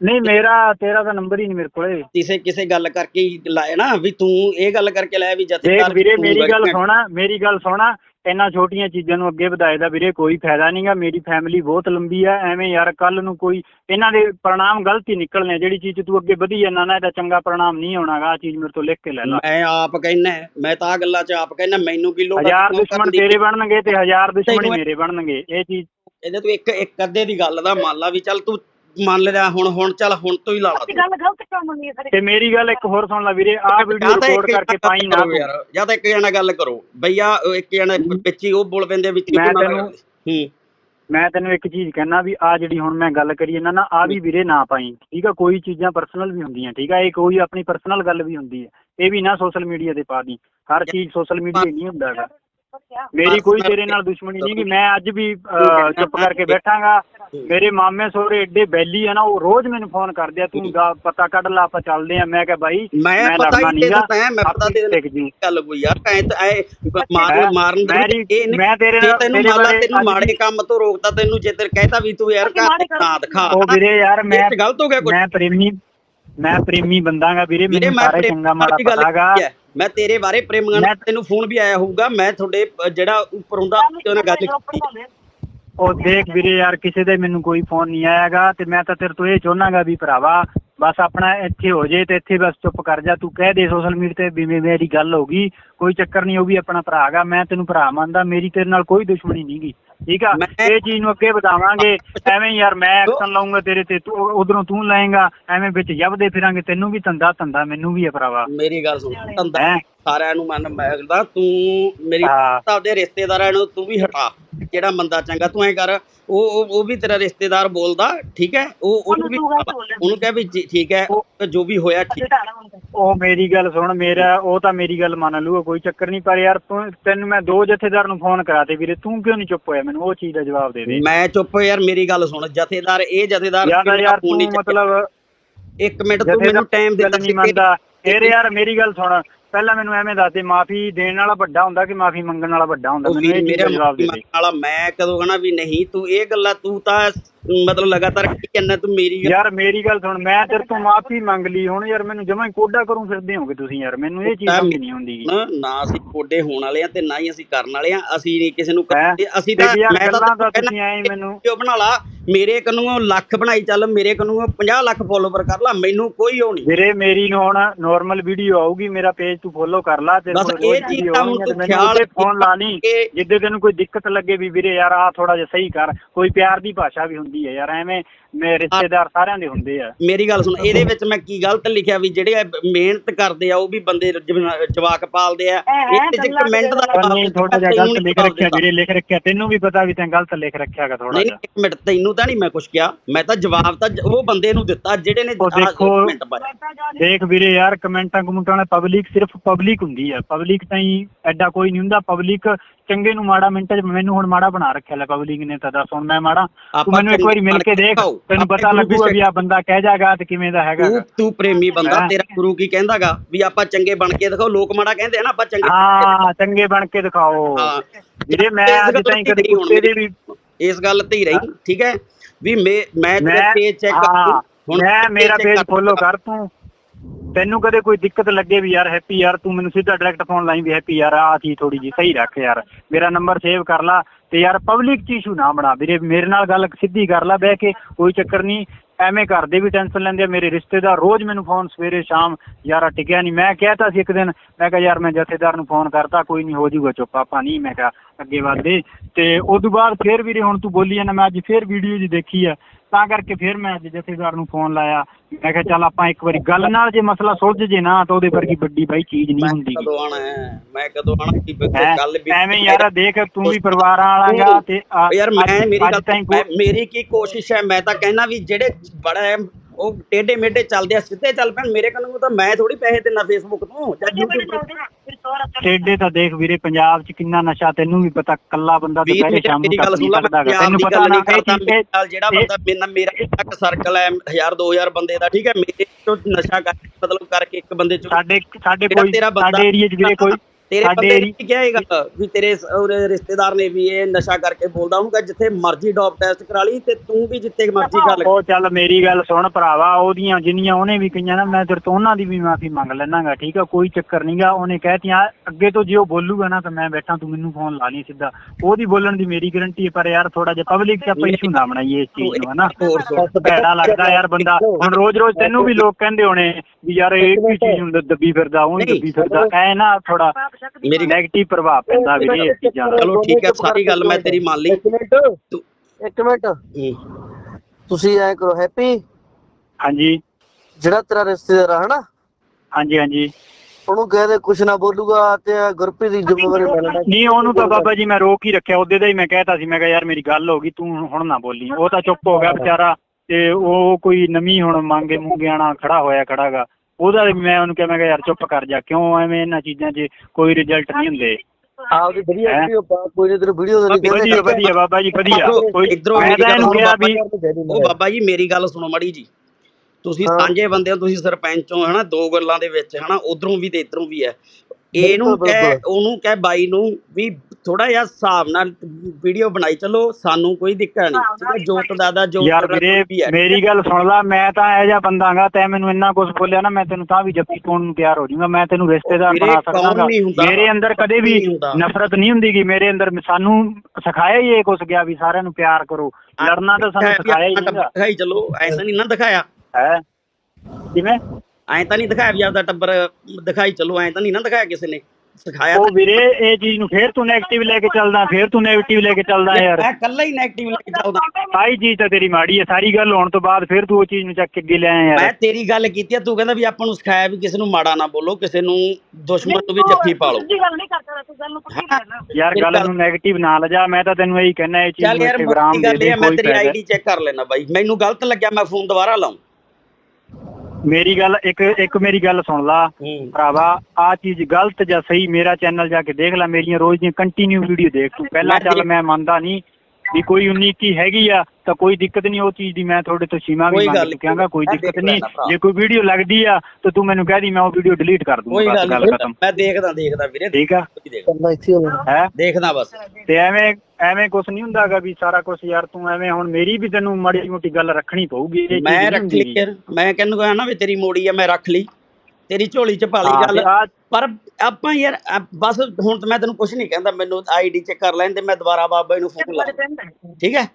Speaker 3: ਨਹੀਂ ਮੇਰਾ ਤੇਰਾ ਤਾਂ ਨੰਬਰ ਹੀ ਨਹੀਂ ਮੇਰੇ ਕੋਲੇ
Speaker 2: ਕਿਸੇ ਕਿਸੇ ਗੱਲ ਕਰਕੇ ਹੀ ਲਾਇਆ ਨਾ ਵੀ ਤੂੰ ਇਹ ਗੱਲ ਕਰਕੇ ਲਾਇਆ ਵੀ ਜਥੇਦਾਰ
Speaker 3: ਵੀਰੇ ਮੇਰੀ ਗੱਲ। ਸੁਣ ਮੇਰੀ ਗੱਲ ਸੁਣ ਇੰਨਾ ਛੋਟੀਆਂ ਚੀਜ਼ਾਂ ਨੂੰ ਅੱਗੇ ਵਧਾਏ ਦਾ ਵੀਰੇ ਕੋਈ ਫਾਇਦਾ ਨਹੀਂਗਾ ਮੇਰੀ ਫੈਮਿਲੀ ਬਹੁਤ ਲੰਬੀ ਆ ਐਵੇਂ ਯਾਰ ਕੱਲ ਨੂੰ ਕੋਈ ਇਹਨਾਂ ਦੇ ਪ੍ਰਣਾਮ ਗਲਤ ਆ। ਜਿਹੜੀ ਚੀਜ਼ ਤੂੰ ਅੱਗੇ ਵਧੀ ਜਾਂਦਾ ਨਾ ਇਹਦਾ ਚੰਗਾ ਪ੍ਰਣਾਮ ਨਹੀਂ ਹੋਣਾਗਾ ਆ ਚੀਜ਼ ਮੇਰੇ ਤੋਂ ਲਿਖ ਕੇ ਲੈ ਲੈ
Speaker 2: ਮੈਂ ਆਪ ਕਹਿਣਾ ਮੈਂ ਤਾਂ ਆ ਗੱਲਾਂ 'ਚ ਆਪ ਕਹਿਣਾ ਮੈਨੂੰ ਕੀ ਲੋੜ
Speaker 3: ਹਜ਼ਾਰ ਦੁਸ਼ਮਣ? ਤੇਰੇ ਬਣਨਗੇ ਤੇ ਹਜ਼ਾਰ ਦੁਸ਼ਮਣ ਮੇਰੇ ਬਣਨਗੇ ਇਹ ਚੀਜ਼
Speaker 2: ਇਹਦੇ ਤੂੰ ਇੱਕ ਇੱਕ ਅੱਧੇ ਦੀ ਗੱਲ ਦਾ ਮੰਨ ਲਾ ਵੀ ਚੱਲ ਤੂੰ ਮੰਨ ਲਿਆ ਹੁਣ ਹੁਣ ਚੱਲ ਹੁਣ ਤੋਂ ਹੀ ਲਾ ਲਾ ਤੂੰ।
Speaker 4: ਗੱਲ ਗਲਤ ਕਿਉਂ ਮੰਨੀ ਹੈ ਸਾਡੇ
Speaker 3: ਤੇ ਮੇਰੀ ਗੱਲ ਇੱਕ ਹੋਰ ਸੁਣ ਲੈ ਵੀਰੇ ਆਹ ਵੀਡੀਓ
Speaker 2: ਜਾਂ ਤਾਂ
Speaker 3: ਰਿਕਾਰਡ
Speaker 2: ਇੱਕ
Speaker 3: ਕਰਕੇ ਪਾਈ ਨਾ
Speaker 2: ਕਰੋ ਯਾਰ ਜਾਂ ਤਾਂ ਇੱਕ ਜਣਾ ਗੱਲ ਕਰੋ। ਉਹ ਇੱਕ ਜਣਾ ਵਿੱਚ ਹੀ ਉਹ ਬੋਲ ਪੈਂਦੇ ਵਿੱਚ ਹੀ
Speaker 3: ਮੈਂ ਤੈਨੂੰ-
Speaker 2: ਹੂੰ।
Speaker 3: ਮੈਂ ਤੈਨੂੰ ਇੱਕ ਚੀਜ਼ ਕਹਿਣਾ ਵੀ ਆ ਜਿਹੜੀ ਹੁਣ ਮੈਂ ਗੱਲ ਕਰੀ ਇਹਨਾਂ ਨਾ ਆ ਵੀ ਵੀਰੇ ਨਾ ਪਾਈ। ਠੀਕ ਆ ਕੋਈ ਚੀਜ਼ਾਂ ਪਰਸਨਲ ਵੀ ਹੁੰਦੀਆਂ ਠੀਕ ਆ ਇਹ ਕੋਈ ਆਪਣੀ ਪਰਸਨਲ ਗੱਲ ਵੀ ਹੁੰਦੀ ਹੈ। ਇਹ ਵੀ ਨਾ ਸੋਸ਼ਲ ਮੀਡੀਆ ਤੇ ਪਾ ਦੀ। ਹਰ ਚੀਜ਼ ਸੋਸ਼ਲ ਮੀਡੀਆ ਨਹੀਂ ਹੁੰਦਾ ਹੈਗਾ ਮੇਰੀ ਕੋਈ ਤੇਰੇ ਨਾਲ ਦੁਸ਼ਮਣੀ ਨਹੀਂ ਕਿ ਮੈਂ ਅੱਜ ਵੀ ਚੁੱਪ ਕਰਕੇ ਬੈਠਾਂਗਾ। ਮੇਰੇ ਮਾਮੇ ਸੋਹਰੇ ਐਡੇ ਬੈਲੀ ਆ ਨਾ ਉਹ ਰੋਜ਼ ਮੈਨੂੰ ਫੋਨ ਕਰਦੇ ਆ ਤੂੰ ਗਾ- ਪਤਾ ਕੱਢ ਲਾ ਆਪਾਂ ਚੱਲਦੇ ਆ। ਮੈਂ ਕਿਹਾ ਬਾਈ
Speaker 2: ਮੈਂ ਪਤਾ
Speaker 3: ਲੜਨਾ
Speaker 2: ਹੀ ਦੇ
Speaker 3: ਨੀਗਾ,
Speaker 2: ਦਿੱਤਾ ਮੈਂ ਪਤਾ
Speaker 3: ਸਿੱਖ ਜੂ।
Speaker 2: ਗੱਲ ਕੋਈ ਯਾਰ ਐ ਤਾਂ ਐ ਮਾਰਨ ਮਾਰਨ ਦੇ ਨਹੀਂ
Speaker 3: ਮੈਂ ਤੇਰੇ ਨਾਲ
Speaker 2: ਤੈਨੂੰ
Speaker 3: ਤੇਰੇ
Speaker 2: ਮਾੜੇ ਕੰਮ ਤੋਂ ਰੋਕਤਾ ਤੈਨੂੰ ਜੇ ਤੇ ਕਹਿਤਾ ਵੀ ਤੂੰ ਯਾਰ
Speaker 4: ਕੰਮ
Speaker 2: ਦਿਖਾ।
Speaker 3: ਉਹ ਵੀਰੇ ਯਾਰ ਮੈਂ
Speaker 2: ਗਲਤ ਹੋ ਗਿਆ ਕੁਝ
Speaker 3: ਮੈਂ ਪ੍ਰੇਮੀ ਮੈਂ ਪ੍ਰੇਮੀ ਬੰਦਾਗਾ ਵੀਰੇ ਮੈਨੂੰ ਸਾਰੇ ਚੰਗਾ ਮਾੜਾ ਪਤਾਗਾ।
Speaker 2: ਮੈਂ ਤੇਰੇ ਬਾਰੇ ਪ੍ਰੇਮਗਨ
Speaker 3: ਮੈਂ-
Speaker 2: ਤੈਨੂੰ ਫੋਨ ਵੀ ਆਇਆ ਹੋਊਗਾ ਮੈਂ ਤੁਹਾਡੇ ਜਿਹੜਾ ਉੱਪਰ ਹੁੰਦਾ ਉਹਨੇ ਗੱਲ ਕੀਤੀ।
Speaker 3: ਉਹ ਦੇਖ ਵੀਰੇ ਯਾਰ ਕਿਸੇ ਦੇ ਮੈਨੂੰ ਕੋਈ ਫੋਨ ਨਹੀਂ ਆਇਆਗਾ ਤੇ ਮੈਂ ਤਾਂ ਤੇਰੇ ਤੋਂ ਇਹ ਚਾਹੁੰਨਾਗਾ ਵੀ ਭਰਾਵਾ ਬਸ ਆਪਣਾ ਇੱਥੇ ਹੋ ਜੇ ਤੇ ਇੱਥੇ ਬਸ ਚੁੱਪ ਕਰ ਜਾ ਤੂੰ ਕਹਿ ਦੇ ਸੋਸ਼ਲ ਮੀਡੀਆ ਤੇ ਵੀ ਮੇਰੀ ਗੱਲ ਹੋ ਗਈ ਕੋਈ ਚੱਕਰ ਨਹੀਂ ਉਹ ਵੀ ਆਪਣਾ ਭਰਾ ਹੈਗਾ ਮੈਂ ਤੈਨੂੰ ਭਰਾ ਮੰਨਦਾ ਮੇਰੀ ਤੇਰੇ ਨਾਲ ਕੋਈ ਦੁਸ਼ਮਣੀ ਨਹੀਂਗੀ ਠੀਕ ਆ? ਇਹ ਚੀਜ਼ ਨੂੰ ਅੱਗੇ ਵਧਾਵਾਂਗੇ। ਐਵੇਂ ਯਾਰ ਮੈਂ ਐਕਸ਼ਨ ਲਵਾਂਗਾ ਤੇਰੇ ਤੇ ਤੂੰ ਉਧਰੋਂ ਤੂੰ ਲਾਏਗਾ ਐਵੇਂ ਵਿੱਚ ਜਬਦੇ ਫਿਰਾਂਗੇ ਤੈਨੂੰ ਵੀ ਧੰਦਾ ਧੰਦਾ ਮੈਨੂੰ ਵੀ ਹੈ ਭਰਾਵਾ।
Speaker 2: ਮੇਰੀ ਗੱਲ ਸੁਣ ਧੰਦਾ ਸਾਰਿਆਂ ਨੂੰ ਮੰਨ ਮੈਂ ਕਹਿੰਦਾ ਤੂੰ ਮੇਰੀ ਆਪਦੇ ਰਿਸ਼ਤੇਦਾਰਾਂ ਨੂੰ ਤੂੰ ਵੀ ਹਟਾ। ਜਿਹੜਾ ਬੰਦਾ ਚੰਗਾ ਤੂੰ ਐ ਕਰ ਉਹ ਉਹ- ਵੀ ਤੇਰਾ ਰਿਸ਼ਤੇਦਾਰ ਬੋਲਦਾ ਠੀਕ ਹੈ? ਉਹ ਉਹਨੂੰ ਵੀ। ਉਹਨੂੰ ਕਹਿ ਵੀ ਠੀਕ ਹੈ ਜੋ ਵੀ ਹੋਇਆ ਠੀਕ
Speaker 3: ਉਹ ਮੇਰੀ ਗੱਲ ਸੁਣ ਮੇਰਾ ਉਹ ਤਾਂ ਮੇਰੀ ਗੱਲ ਮੰਨ ਲੂਗਾ ਕੋਈ ਚੱਕਰ ਨਹੀਂ ਪਰ ਯਾਰ ਤੂੰ ਤੈਨੂੰ ਮੈਂ ਦੋ ਜਥੇਦਾਰ ਨੂੰ ਫੋਨ ਕਰਾਤੇ ਵੀਰੇ ਤੂੰ ਕਿਉਂ ਨਹੀਂ ਚੁੱਪ ਹੋਇਆ ਮੈਨੂੰ? ਉਹ ਚੀਜ਼ ਦਾ ਜਵਾਬ ਦੇ ਦੇ।
Speaker 2: ਮੈਂ ਚੁੱਪ ਯਾਰ ਮੇਰੀ ਗੱਲ ਸੁਣ ਜਥੇਦਾਰ ਇਹ ਜਥੇਦਾਰ
Speaker 3: ਯਾਰ ਤੂੰ। ਮਤਲਬ
Speaker 2: ਇੱਕ ਮਿੰਟ ਤੂੰ ਮੈਨੂੰ ਟਾਈਮ ਦੇ
Speaker 3: ਨਹੀਂ ਮੰਨਦਾ। ਫੇਰ ਯਾਰ ਮੇਰੀ ਗੱਲ ਸੁਣ ਪਹਿਲਾਂ ਮੈਨੂੰ ਐਵੇਂ ਦੱਸ ਦੇ ਮਾਫੀ ਦੇਣ ਵਾਲਾ ਵੱਡਾ ਹੁੰਦਾ ਕਿ ਮਾਫੀ ਮੰਗਣ ਵਾਲਾ ਵੱਡਾ ਹੁੰਦਾ? ਮੈਨੂੰ ਇਹ ਚੀਜ਼
Speaker 2: ਮੇਰਾ
Speaker 3: ਦਾ ਜਵਾਬ ਦੇ। ਦੇ
Speaker 2: ਵਾਲਾ ਮੈਂ ਕਦੋਂ ਕਹਣਾ ਵੀ ਨਹੀਂ ਤੂੰ ਇਹ ਗੱਲਾਂ ਤੂੰ ਤਾਂ ਮਤਲਬ ਲਗਾਤਾਰ ਕੀ ਕਹਿੰਦਾ ਤੂੰ ਮੇਰੀ
Speaker 3: ਯਾਰ ਮੇਰੀ ਗੱਲ ਸੁਣ ਮੈਂ ਤੇਰੇ ਤੋਂ ਮਾਫੀ ਮੰਗ ਲਈ ਹੁਣ ਯਾਰ ਮੈਨੂੰ ਜਮਾਂ ਹੀ ਕੋਡਾ ਕਰੂੰ ਫਿਰਦੇ ਹੋਗੇ ਤੁਸੀਂ ਯਾਰ ਮੈਨੂੰ ਇਹ ਚੀਜ਼ ਸਮਝ ਨਹੀਂ ਆਉਂਦੀ।
Speaker 2: ਨਾ ਨਾ ਅਸੀਂ ਕੋਡੇ ਹੋਣ ਵਾਲੇ ਆ ਤੇ ਨਾ ਹੀ ਅਸੀਂ ਕਰਨ ਵਾਲੇ ਆ ਅਸੀਂ ਨਹੀਂ ਕਿਸੇ ਨੂੰ ਅਸੀਂ ਤਾਂ
Speaker 3: ਤੇ
Speaker 2: ਮੈਂ ਤਾਂ
Speaker 3: ਤਾਂ ਤੁਸੀਂ ਐਂ ਮੈਨੂੰ
Speaker 2: ਵੀਡੀਓ ਬਣਾ ਲਾ ਮੇਰੇ ਕਨੂੰ ਲੱਖ ਬਣਾਈ ਚੱਲ ਮੇਰੇ ਕਨੂੰ 50 ਲੱਖ ਫੋਲੋਵਰ ਕਰ ਲਾ ਮੈਨੂੰ ਕੋਈ ਉਹ ਨਹੀਂ
Speaker 3: ਵੀਰੇ ਮੇਰੀ ਨੂੰ ਹੁਣ ਨਾਰਮਲ ਵੀਡੀਓ ਆਊਗੀ ਮੇਰਾ ਪੇਜ ਤੂੰ ਫੋਲੋ ਕਰ ਲਾ ਤੇ
Speaker 2: ਬਸ ਇਹ ਚੀਜ਼ ਦਾ ਹੁਣ ਤੂੰ ਖਿਆਲ
Speaker 3: ਫੋਨ ਲਾ ਲਈ ਜਿੱਦੇ ਤੈਨੂੰ ਕੋਈ ਦਿੱਕਤ ਲੱਗੇ ਵੀ ਵੀਰੇ ਯਾਰ ਆ ਥੋੜਾ ਜਿਹਾ ਸਹੀ ਕਰ ਕੋਈ ਪਿਆਰ ਦੀ ਭਾਸ਼ਾ ਵੀ ਹੁੰਦੀ ਹੈ ਯਾਰ ਐਵੇਂ ਮੇਰੇ ਰਿਸ਼ਤੇਦਾਰ ਸਾਰਿਆਂ ਦੇ ਹੁੰਦੇ ਆ।
Speaker 2: ਮੇਰੀ ਗੱਲ ਸੁਣ ਇਹਦੇ ਵਿੱਚ ਮੈਂ ਕੀ ਗਲਤ ਲਿਖਿਆ ਵੀ ਜਿਹੜੇ ਇਹ ਮਿਹਨਤ ਕਰਦੇ ਆ ਉਹ ਵੀ ਬੰਦੇ ਜਵਾ- ਜਵਾਕ ਪਾਲਦੇ ਆ। ਇਹਦੇ ਚ ਕਮੈਂਟ ਦਾ
Speaker 3: ਥੋੜਾ ਜਿਹਾ ਗਲਤ ਲਿਖ ਰੱਖਿਆ। ਵੀਰੇ ਲਿਖ ਰੱਖਿਆ ਤੈਨੂੰ ਵੀ ਪਤਾ ਵੀ ਤੈਂ ਗਲਤ ਲਿਖ ਰੱਖਿਆਗਾ ਥੋੜਾ ਜਿਹਾ।
Speaker 2: ਨਹੀਂ, ਇੱਕ ਮਿੰਟ ਤੈਨੂੰ ਤਾਂ ਨਹੀਂ ਮੈਂ ਕੁਝ ਕਿਹਾ ਮੈਂ ਤਾਂ ਜਵਾਬ ਤਾਂ ਉਹ ਬੰਦੇ ਨੂੰ ਦਿੱਤਾ ਜਿਹੜੇ ਨੇ ਕਮੈਂਟ ਪਾਇਆ
Speaker 3: ਦੇਖ ਵੀਰੇ ਯਾਰ ਕਮੈਂਟਾਂ ਕਮੈਂਟਾਂ ਵਾਲਾ ਪਬਲਿਕ ਸਿਰਫ ਪਬਲਿਕ ਹੁੰਦੀ ਹੈ ਪਬਲਿਕ ਤਾਂ ਹੀ ਐਡਾ ਕੋਈ ਨਹੀਂ ਹੁੰਦਾ ਪਬਲਿਕ ਚੰਗੇ ਨੂੰ ਮਾੜਾ ਮਿੰਟ ਚ ਮੈਨੂੰ ਹੁਣ ਮਾੜਾ ਬਣਾ ਰੱਖਿਆ ਲੈ ਪਬਲਿਕ ਨੇ ਤਾਂ ਦੱਸ ਹੁਣ ਮੈਂ ਮਾੜਾ ਤੂੰ ਮੈਨੂੰ ਇੱਕ ਵਾਰੀ ਮਿਲ ਕੇ ਦੇਖ। ਤੈਨੂੰ ਪਤਾ ਲੱਗੂਗਾ ਵੀ ਆ ਬੰਦਾ ਕਹਿ ਜਾਗਾ ਤੇ ਕਿਵੇਂ ਦਾ ਹੈਗਾ।
Speaker 2: ਤੂੰ ਤੂੰ ਪ੍ਰੇਮੀ ਬੰਦਾ? ਤੇਰਾ ਗੁਰੂ ਕੀ ਕਹਿੰਦਾਗਾ ਵੀ ਆਪਾਂ ਚੰਗੇ ਬਣ ਕੇ ਦਿਖਾਓ ਲੋਕ ਮਾੜਾ ਕਹਿੰਦੇ ਆ ਨਾ ਆਪਾਂ ਚੰਗੇ
Speaker 3: ਹਾਂ ਚੰਗੇ ਬਣ ਕੇ ਦਿਖਾਓ। ਵੀਰੇ ਮੈਂ ਅੱਜ ਤਾਈਂ ਕਦੇ
Speaker 2: ਹੁਣ
Speaker 3: ਕੁੱਤੇ ਦੇ ਵੀ
Speaker 2: ਇਸ ਗੱਲ ਤੇ ਹੀ ਰਹੀ ਠੀਕ ਹੈ? ਵੀ ਮੈਂ ਮੈਂ ਤੇਰਾ ਪੇਜ ਚੈੱਕ
Speaker 3: ਹਾਂ। ਮੈਂ ਮੇਰਾ ਪੇਜ ਫੋਲੋ ਕਰ ਤੂੰ। ਤੈਨੂੰ ਕਦੇ ਕੋਈ ਦਿੱਕਤ ਲੱਗੇ ਵੀ ਯਾਰ ਹੈਪੀ ਯਾਰ, ਤੂੰ ਮੈਨੂੰ ਸਿੱਧਾ ਡਾਇਰੈਕਟ ਫੋਨ ਲਾਈਂ ਵੀ ਹੈਪੀ ਯਾਰ, ਆਹ ਚੀਜ਼ ਥੋੜੀ ਜੀ ਸਹੀ ਰੱਖ ਯਾਰ। ਮੇਰਾ ਨੰਬਰ ਸੇਵ ਕਰ ਲਾ ਤੇ ਯਾਰ ਪਬਲਿਕ ਚ ਇਸ਼ੂ ਨਾ ਬਣਾ ਵੀਰੇ। ਮੇਰੇ ਨਾਲ ਗੱਲ ਸਿੱਧੀ ਕਰ ਲਾ ਬਹਿ ਕੇ, ਕੋਈ ਚੱਕਰ ਨਹੀਂ ਐਵੇਂ ਕਰਦੇ ਵੀ ਟੈਨਸ਼ਨ ਲੈਂਦੇ ਆ, ਮੇਰੇ ਰਿਸ਼ਤੇਦਾਰ ਰੋਜ਼ ਮੈਨੂੰ ਫੋਨ ਸਵੇਰੇ, ਸ਼ਾਮ ਯਾਰ ਟਿਕਿਆ ਨਹੀਂ ਮੈਂ ਕਹਿਤਾ ਸੀ ਇੱਕ ਦਿਨ, ਮੈਂ ਕਿਹਾ ਯਾਰ ਮੈਂ ਜਥੇਦਾਰ ਨੂੰ ਫੋਨ ਕਰਤਾ, ਕੋਈ ਨਹੀਂ ਹੋ ਜਾਊਗਾ ਚੁੱਪ, ਆਪਾਂ ਨਹੀਂ ਮੈਂ ਕਿਹਾ ਅੱਗੇ ਵਧਦੇ। ਤੇ ਉਸ ਤੋਂ ਬਾਅਦ ਫੇਰ ਵੀਰੇ ਹੁਣ ਤੂੰ ਬੋਲੀ ਜਾਂਦਾ ਮੈਂ ਅੱਜ ਫੇਰ ਵੀਡੀਓ ਜੀ ਦੇਖੀ ਆ। ਤਾਂ ਕਰਕੇ ਫਿਰ ਮੈਂ ਅੱਜ ਜਥੇਦਾਰ ਨੂੰ ਫੋਨ ਲਾਇਆ। ਮੈਂ ਕਿਹਾ ਚੱਲ ਆਪਾਂ ਇੱਕ ਵਾਰੀ ਗੱਲ ਨਾਲ ਜੇ ਮਸਲਾ ਸੁਲਝ ਜੇ ਨਾ ਤਾਂ ਉਹਦੇ ਵਰਗੀ ਵੱਡੀ ਬਾਈ ਚੀਜ਼ ਨਹੀਂ ਹੁੰਦੀ। ਗੀ।
Speaker 2: ਕਦੋਂ ਆਣਾ ਹੈ? ਮੈਂ ਕਦੋਂ ਆਣਾ ਕੀ? ਗੱਲ ਵੀ
Speaker 3: ਐਵੇਂ ਯਾਰ ਦੇਖ ਤੂੰ ਵੀ ਪਰਿਵਾਰਾਂ ਵਾਲਾਗਾ ਤੇ
Speaker 2: ਯਾਰ ਮੈਂ ਮੇਰੀ ਮੈਂ- ਮੇਰੀ ਕੀ ਕੋਸ਼ਿਸ਼ ਹੈ? ਮੈਂ ਤਾਂ ਕਹਿਣਾ ਵੀ ਜਿਹੜੇ ਬੜਾ ਉਹ ਟੇਡੇ ਮੇਡੇ ਚੱਲਦੇ ਆ ਸਿੱਧੇ ਚੱਲ ਪੈਣ ਮੇਰੇ ਕੋਲ ਤਾਂ ਮੈਂ ਥੋੜੀ ਪੈਸੇ ਦਿੰਦਾ ਫੇਸਬੁੱਕ ਤੋਂ ਜਾਂ YouTube ਤੋਂ
Speaker 3: ਟੇਡੇ ਤਾਂ ਦੇਖ ਵੀਰੇ ਪੰਜਾਬ 'ਚ ਕਿੰਨਾ ਨਸ਼ਾ ਤੈਨੂੰ ਵੀ ਪਤਾ ਕੱਲਾ ਬੰਦਾ
Speaker 2: ਵੀਰ
Speaker 3: ਦੁਪਹਿਰੇ ਸ਼ਾਮ ਨੂੰ
Speaker 2: ਗੱਲ ਸੁਣ ਲੈ
Speaker 3: ਤੈਨੂੰ
Speaker 2: ਦੀ
Speaker 3: ਪਤਾ
Speaker 2: ਨਹੀਂ
Speaker 3: ਇਹ
Speaker 2: ਕਰਦਾ ਜਿਹੜਾ ਬੰਦਾ ਮੇਰਾ ਮੇਰਾ ਤੱਕ ਸਰਕਲ ਹੈ 1000 2000 ਬੰਦੇ ਦਾ ਠੀਕ ਹੈ ਮੇਰੇ ਤੋਂ ਨਸ਼ਾ ਕਰ ਮਤਲਬ ਕਰਕੇ ਇੱਕ ਬੰਦੇ ਚੋਂ
Speaker 3: ਸਾਡੇ ਸਾਡੇ ਕੋਈ ਸਾਡੇ ਏਰੀਆ 'ਚ ਵੀਰੇ ਕੋਈ
Speaker 2: ਤੇਰੇ
Speaker 3: ਸਾਡੇ
Speaker 2: ਬੰਦੇ ਨੇ
Speaker 3: ਏਰੀ-
Speaker 2: ਕੀ ਕਿਹਾ ਇਹ ਗੱਲ ਵੀ ਤੇਰੇ ਸ- ਉਹਦੇ ਰਿਸ਼ਤੇਦਾਰ ਨੇ ਵੀ ਇਹ ਨਸ਼ਾ ਕਰਕੇ ਬੋਲਦਾ ਕਹ ਜਿੱਥੇ ਮਰਜ਼ੀ ਡੋਪ ਟੈਸਟ ਕਰਾ ਲਈ ਤੇ ਤੂੰ ਵੀ ਜਿੱਥੇ ਮਰਜ਼ੀ ਕਰ ਲੈ।
Speaker 3: ਉਹ ਚੱਲ ਮੇਰੀ ਗੱਲ ਸੁਣ ਭਰਾਵਾ ਉਹਦੀਆਂ ਜਿੰਨੀਆਂ ਉਹਨੇ ਵੀ ਕਹੀਆਂ ਨਾ ਮੈਂ ਤੇਰੇ ਤੋਂ ਉਹਨਾਂ ਦੀ ਵੀ ਮਾਫੀ ਮੰਗ ਲੈਣਾਗਾ ਠੀਕ ਆ? ਕੋਈ ਚੱਕਰ ਨਹੀਂਗਾ ਉਹਨੇ ਕਹਿਤੀਆਂ ਅੱਗੇ ਤੋਂ ਜੇ ਉਹ ਬੋਲੂਗਾ ਨਾ ਤਾਂ ਮੈਂ ਬੈਠਾ ਤੂੰ ਮੈਨੂੰ ਫੋਨ ਲਾ ਲਈ ਸਿੱਧਾ। ਉਹਦੀ ਬੋਲਣ ਦੀ ਮੇਰੀ ਗਾਰੰਟੀ ਹੈ ਪਰ ਯਾਰ ਥੋੜਾ ਜਿਹਾ ਪਬਲਿਕ 'ਚ ਆਪਾਂ ਇਸ਼ੂ ਨਾ ਬਣਾਈਏ ਇਸ ਚੀਜ਼ ਨੂੰ ਹਨਾ?
Speaker 2: ਹੋਰ ਸੁਣ।
Speaker 3: ਭੈੜਾ ਲੱਗਦਾ ਯਾਰ ਬੰਦਾ। ਹੁਣ ਰੋਜ਼-ਰੋਜ਼ ਤੈਨੂੰ ਵੀ ਲੋਕ ਕਹਿੰਦੇ ਹੋਣੇ ਵੀ ਯਾਰ ਇਹ ਕੀ ਚੀਜ਼ ਨੂੰ ਦੱਬੀ ਫਿਰਦਾ ਉਹ
Speaker 2: ਨਹੀਂ।
Speaker 3: ਦੱਬੀ ਫਿਰਦਾ। ਐ ਨਾ ਥੋੜਾ
Speaker 2: ਮੇਰੀ
Speaker 3: ਨੈਗੇਟਿਵ ਪ੍ਰਭਾਵ ਪੈਂਦਾ ਵੀਰੇ। ਇਸ ਚੀਜ਼ਾਂ ਦਾ
Speaker 2: ਚਲੋ ਠੀਕ ਹੈ ਸਾਰੀ ਗੱਲ ਮੈਂ ਤੇਰੀ ਮੰਨ ਲਈ।
Speaker 1: ਇੱਕ ਮਿੰਟ
Speaker 2: ਤੂੰ
Speaker 1: ਇੱਕ ਮਿੰਟ।
Speaker 2: ਹੂੰ।
Speaker 1: ਤੁਸੀਂ ਐ ਕਰੋ ਹੈਪੀ?
Speaker 3: ਹਾਂਜੀ।
Speaker 1: ਜਿਹੜਾ ਤੇਰਾ ਰਿਸ਼ਤੇਦਾਰ ਆ ਹਨਾ?
Speaker 3: ਹਾਂਜੀ ਹਾਂਜੀ।
Speaker 1: ਉਹਨੂੰ ਕਹਿ ਦੇ ਕੁਛ ਨਾ ਬੋਲੂਗਾ ਤੇ ਆਹ ਗੁਰਪ੍ਰੀਤ ਦੀ ਜ਼ਿੰਮੇਵਾਰੀ ਲੈ ਲੈਣਾ
Speaker 3: ਨਹੀਂ ਉਹਨੂੰ ਤਾਂ ਬਾਬਾ ਜੀ ਮੈਂ ਰੋਕ ਹੀ ਰੱਖਿਆ ਉਹਦੇ ਦਾ ਹੀ ਮੈਂ ਕਹਿਤਾ ਸੀ ਮੈਂ ਕਿਹਾ ਯਾਰ ਮੇਰੀ ਗੱਲ ਹੋ ਗਈ ਤੂੰ ਹੁਣ ਨਾ ਬੋਲੀ। ਉਹ ਤਾਂ ਚੁੱਪ ਹੋ ਗਿਆ ਵਿਚਾਰਾ ਤੇ ਉਹ ਕੋਈ ਨਵੀਂ ਹੁਣ ਮੰਗੇ ਮੁੰਗਿਆਣਾ ਖੜਾ ਹੋਇਆ ਖੜਾਗਾ। ਉਹਦਾ ਵੀ ਮੈਂ ਉਹਨੂੰ ਕਿਹਾ ਮੈਂ ਕਿਹਾ ਯਾਰ ਚੁੱਪ ਕਰ ਜਾ ਕਿਉਂ ਐਵੇਂ ਇਹਨਾਂ ਚੀਜ਼ਾਂ 'ਚ ਕੋਈ ਰਿਜ਼ਲਟ ਨਹੀਂ ਹੁੰਦੇ?
Speaker 1: ਆਪਦੀ ਵਧੀਆ
Speaker 3: ਹੈਂ?
Speaker 1: ਵੀਡੀਓ ਪਾ ਕੋਈ ਨਹੀਂ ਤੇਰੇ ਵੀਡੀਓ ਦੇ ਨਹੀਂ
Speaker 3: ਵਧੀਆ ਵਧੀਆ ਬਾਬਾ ਜੀ ਵਧੀਆ।
Speaker 2: ਇੱਧਰੋਂ-
Speaker 3: ਕੋਈ
Speaker 2: ਇੱਧਰੋਂ
Speaker 3: ਮੈਂ
Speaker 2: ਮੇਰੀ
Speaker 3: ਤਾਂ
Speaker 2: ਗੱਲ
Speaker 3: ਇਹਨੂੰ
Speaker 2: ਸੁਣੋ
Speaker 3: ਕਿਹਾ ਵੀ
Speaker 2: ਉਹ ਬਾਬਾ ਜੀ ਮੇਰੀ ਗੱਲ ਸੁਣੋ ਮੜੀ ਜੀ। ਤੁਸੀਂ। ਸਾਂਝੇ ਬੰਦੇ ਹੋ ਤੁਸੀਂ ਸਰਪੰਚ ਹੋ ਹਨਾ ਦੋ ਗੱਲਾਂ ਦੇ ਵਿੱਚ ਹਨਾ ਉਧਰੋਂ ਵੀ ਤੇ ਇਧਰੋਂ ਵੀ ਹੈ। ਇਹਨੂੰ ਕਹਿ। ਉਹਨੂੰ ਕਹਿ ਬਾਈ ਨੂੰ ਵੀ ਥੋੜਾ ਜਿਹਾ ਹਿਸਾਬ ਨਾਲ ਵੀਡੀਓ ਬਣਾਈ ਚੱਲੋ ਸਾਨੂੰ ਕੋਈ ਦਿੱਕਤ ਨਹੀਂ। ਠੀਕ ਹੈ ਜੋਤ ਦਾਦਾ ਜੋ
Speaker 3: ਯਾਰ ਵੀਰੇ
Speaker 2: ਵੀ ਹੈ।
Speaker 3: ਮੇਰੀ ਗੱਲ ਸੁਣ ਲੈ ਮੈਂ ਤਾਂ ਇਹ ਜਿਹਾ ਬੰਦਾਗਾ ਤੈਂ ਮੈਨੂੰ ਇੰਨਾ ਕੁਝ ਬੋਲਿਆ ਨਾ ਮੈਂ ਤੈਨੂੰ ਤਾਂ ਵੀ ਜੱਫੀ ਪਾਉਣ ਨੂੰ ਤਿਆਰ ਹੋ ਜਾਊਂਗਾ ਮੈਂ ਤੈਨੂੰ ਰਿਸ਼ਤੇਦਾਰ ਬਣਾ ਸਕਦਾਗਾ
Speaker 2: ਨਹੀਂ?
Speaker 3: ਮੇਰੇ ਅੰਦਰ ਕਦੇ ਵੀ
Speaker 2: ਨਹੀਂ ਹੁੰਦਾ।
Speaker 3: ਨਫ਼ਰਤ ਨਹੀਂ ਹੁੰਦੀਗੀ ਮੇਰੇ ਅੰਦਰ ਸਾਨੂੰ ਸਿਖਾਇਆ ਹੀ ਇਹ ਕੁਝ ਗਿਆ ਵੀ ਸਾਰਿਆਂ ਨੂੰ ਪਿਆਰ ਕਰੋ। ਲੜਨਾ ਤਾਂ ਸਾਨੂੰ ਸਿਖਾਇਆ ਹੀ
Speaker 2: ਦਿਖਾਈ ਚਲੋ ਐਸਾ ਨਹੀਂ ਨਾ ਦਿਖਾਇਆ।
Speaker 3: ਹੈ? ਕਿਵੇਂ?
Speaker 2: ਐਂ ਤਾਂ ਨਹੀਂ ਦਿਖਾਇਆ ਵੀ ਆਪਦਾ ਟੱਬਰ ਦਿਖਾਈ ਚੱਲੋ ਐਂ ਤਾਂ ਨਹੀਂ ਨਾ ਦਿਖਾਇਆ ਕਿਸੇ ਨੇ। ਸਿਖਾਇਆ
Speaker 3: ਉਹ ਵੀਰੇ ਇਹ ਚੀਜ਼ ਨੂੰ ਫੇਰ ਤੂੰ 네ਗੇਟਿਵ ਲੈ ਕੇ ਚੱਲਦਾ ਫੇਰ ਤੂੰ 네ਗੇਟਿਵ ਲੈ ਕੇ ਚੱਲਦਾ ਯਾਰ।
Speaker 2: ਮੈਂ ਕੱਲਾ ਹੀ 네ਗੇਟਿਵ ਲੈ ਕੇ ਚੱਲਦਾ।
Speaker 3: ਸਾਰੀ ਚੀਜ਼ ਤਾਂ ਤੇਰੀ ਮਾੜੀ ਹੈ ਸਾਰੀ ਗੱਲ ਹੋਣ ਤੋਂ ਬਾਅਦ ਫੇਰ ਤੂੰ ਉਹ ਚੀਜ਼ ਨੂੰ ਚੱਕ ਕੇ ਅੱਗੇ ਆਇਆ। ਯਾਰ ਮੈਂ
Speaker 2: ਤੇਰੀ ਗੱਲ ਕੀਤੀ ਆ ਤੂੰ ਕਹਿੰਦਾ ਵੀ ਆਪਾਂ ਨੂੰ ਸਿਖਾਇਆ ਵੀ ਕਿਸੇ ਨੂੰ ਮਾੜਾ ਨਾ ਬੋਲੋ ਕਿਸੇ ਨੂੰ ਦੁਸ਼ਮਣ ਤੋਂ ਵੀ ਜੱਫੀ ਪਾ ਲਓ
Speaker 4: ਗੱਲ ਨਹੀਂ ਕਰਦਾ ਤੂੰ ਗੱਲ ਨੂੰ ਪੱਕੀ
Speaker 3: ਯਾਰ ਗੱਲ ਨੂੰ 네ਗੇਟਿਵ ਨਾ ਲਿਜਾ ਮੈਂ ਤਾਂ ਤੈਨੂੰ ਇਹੀ ਕਹਿਣਾ ਇਹ ਚੀਜ਼ ਨੂੰ
Speaker 2: ਟਿਗਰਾਮ
Speaker 3: ਦੇ ਦੇ
Speaker 2: ਕੋਈ ਮੈਂ ਤੇਰੀ ਆਈਡੀ ਚੈੱਕ ਕਰ ਲੈਣਾ ਬਾਈ। ਮੈਨੂੰ ਗਲਤ ਲੱਗਿਆ ਮੈਂ ਫੋਨ ਦੁਬਾਰਾ ਲਾਉਂ
Speaker 3: ਮੇਰੀ ਗੱਲ ਇੱਕ ਇੱਕ ਮੇਰੀ ਗੱਲ ਸੁਣ ਲਾ ਭਰਾਵਾ ਆ ਚੀਜ਼ ਗਲਤ ਜਾਂ ਸਹੀ ਮੇਰਾ ਚੈਨਲ ਜਾ ਕੇ ਦੇਖ ਲੈ ਮੇਰੀਆਂ ਰੋਜ਼ ਦੀਆਂ ਕੰਟੀਨਿਊ ਵੀਡੀਓ ਦੇਖ ਤੂੰ। ਪਹਿਲਾਂ ਚੱਲ ਮੈਂ ਮੰਨਦਾ ਨਹੀਂ ਵੀ ਕੋਈ 19 ਕੀ ਹੈਗੀ ਆ ਤਾਂ ਕੋਈ ਦਿੱਕਤ ਨਹੀਂ ਉਹ ਚੀਜ਼ ਦੀ ਮੈਂ ਤੁਹਾਡੇ ਤੋਂ ਸੀਮਾ
Speaker 2: ਕੋਈ
Speaker 3: ਵੀ
Speaker 2: ਗੱਲ
Speaker 3: ਮੰਨ
Speaker 2: ਨੀ,
Speaker 3: ਚੁੱਕਿਆਗਾ ਕੋਈ
Speaker 2: ਮੈਂ
Speaker 3: ਦਿੱਕਤ
Speaker 2: ਦੇਖ
Speaker 3: ਨਹੀਂ।
Speaker 2: ਲੈਣਾ ਭਰਾ।
Speaker 3: ਜੇ ਕੋਈ ਵੀਡੀਓ ਲੱਗਦੀ ਆ ਤਾਂ ਤੂੰ ਮੈਨੂੰ ਕਹਿ ਦੀ ਮੈਂ ਉਹ ਵੀਡੀਓ ਡਿਲੀਟ ਕਰ ਦੂੰਗਾ
Speaker 2: ਗੱਲ
Speaker 3: ਬਸ ਗੱਲ
Speaker 2: ਨਹੀਂ
Speaker 3: ਖਤਮ।
Speaker 2: ਮੈਂ ਦੇਖਦਾ ਦੇਖਦਾ ਵੀਰੇ।
Speaker 3: ਠੀਕ ਆ?
Speaker 2: ਦੇਖਦਾ
Speaker 1: ਇੱਥੇ ਹੋਣਾ।
Speaker 3: ਹੈ?
Speaker 2: ਦੇਖਦਾ ਬਸ।
Speaker 3: ਤੇ ਐਵੇਂ ਐਵੇਂ ਕੁਝ ਨਹੀਂ ਹੁੰਦਾਗਾ ਵੀ ਸਾਰਾ ਕੁਝ ਯਾਰ ਤੂੰ ਐਵੇਂ ਹੁਣ ਮੇਰੀ ਵੀ ਤੈਨੂੰ ਮਾੜੀ ਮੋਟੀ ਗੱਲ ਰੱਖਣੀ ਪਊਗੀ ਇਹ ਚੀਜ਼
Speaker 2: ਮੈਂ
Speaker 3: ਨਹੀਂ
Speaker 2: ਰੱਖ
Speaker 3: ਹੁੰਦੀ।
Speaker 2: ਲਈ ਯਾਰ ਮੈਂ ਕਹਿੰਦਾ ਨਾ ਵੀ ਤੇਰੀ ਮੋੜੀ ਆ ਮੈਂ ਰੱਖ ਲਈ। ਤੇਰੀ ਝੋਲੀ ਚ ਪਾ ਲਈ
Speaker 3: ਹਾਂ,
Speaker 2: ਗੱਲ।
Speaker 3: ਆਹ
Speaker 2: ਪਰ ਆਪਾਂ ਯਾਰ ਅ- ਬਸ ਹੁਣ ਤਾਂ ਮੈਂ ਤੈਨੂੰ ਕੁਝ ਨਹੀਂ ਕਹਿੰਦਾ, ਮੈਨੂੰ ਆਈਡੀ ਚੈੱਕ ਕਰ ਲੈਣ ਤੇ ਮੈਂ ਦੁਬਾਰਾ ਬਾਬਾ ਜੀ ਨੂੰ ਫੋਨ ਲਾ ਠੀਕ ਹੈ?